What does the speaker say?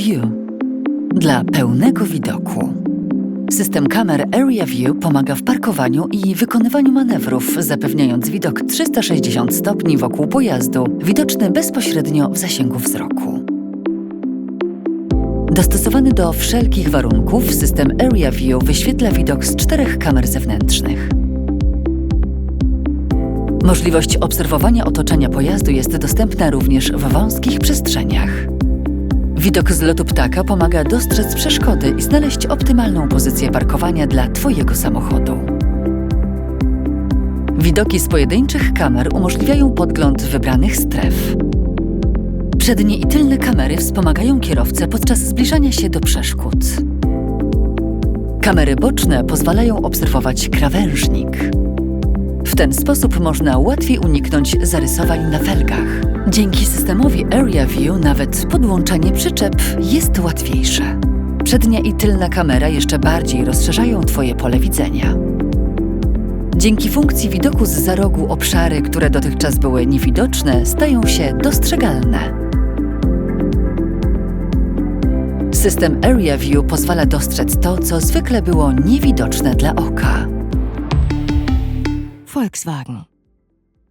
View dla pełnego widoku. System kamer Area View pomaga w parkowaniu i wykonywaniu manewrów, zapewniając widok 360 stopni wokół pojazdu, widoczny bezpośrednio w zasięgu wzroku. Dostosowany do wszelkich warunków, system Area View wyświetla widok z czterech kamer zewnętrznych. Możliwość obserwowania otoczenia pojazdu jest dostępna również w wąskich przestrzeniach. Widok z lotu ptaka pomaga dostrzec przeszkody i znaleźć optymalną pozycję parkowania dla Twojego samochodu. Widoki z pojedynczych kamer umożliwiają podgląd wybranych stref. Przednie i tylne kamery wspomagają kierowcę podczas zbliżania się do przeszkód. Kamery boczne pozwalają obserwować krawężnik. Ten sposób można łatwiej uniknąć zarysowań na felgach. Dzięki systemowi Area View nawet podłączenie przyczep jest łatwiejsze. Przednia i tylna kamera jeszcze bardziej rozszerzają Twoje pole widzenia. Dzięki funkcji widoku z za rogu obszary, które dotychczas były niewidoczne, stają się dostrzegalne. System Area View pozwala dostrzec to, co zwykle było niewidoczne dla oka. Volkswagen.